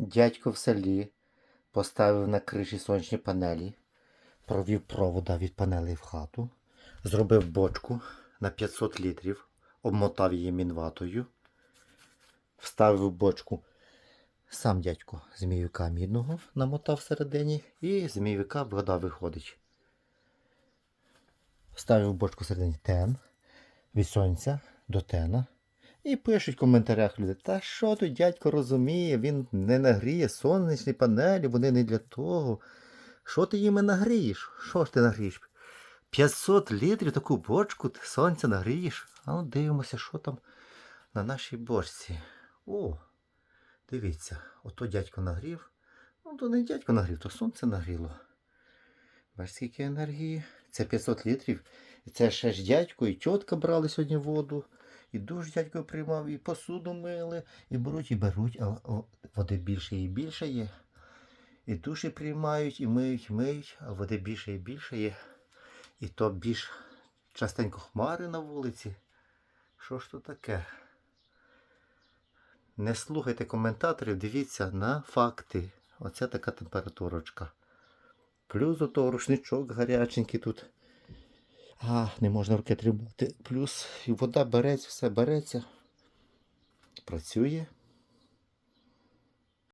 Дядько в селі поставив на криші сонячні панелі, провів провода від панелей в хату, зробив бочку на 500 літрів, обмотав її мінватою, вставив бочку сам дядько змійовика мідного намотав всередині, і з змійовика вода виходить. Вставив бочку всередині тен від сонця до тена. І пишуть в коментарях люди, та що тут дядько розуміє, він не нагріє сонячні панелі, вони не для того. Що ти їми нагрієш? Що ж ти нагрієш? 500 літрів таку бочку ти сонця нагрієш. А ну дивимося, що там на нашій бочці. О, дивіться, ото дядько нагрів. Ну, то не дядько нагрів, то сонце нагріло. Бачите, скільки енергії? Це 500 літрів. Це ще ж дядько і тітка брали сьогодні воду. І душ дядько приймав, і посуду мили, і беруть, і беруть, а води більше і більше є. І душі приймають, і миють, миють, а води більше і більше є. І то більш частенько хмари на вулиці. Що ж то таке? Не слухайте коментаторів, дивіться на факти. Оце така температурочка. Плюс ото рушничок гаряченький тут. А, не можна руки тримати. Плюс вода береться, все береться. Працює.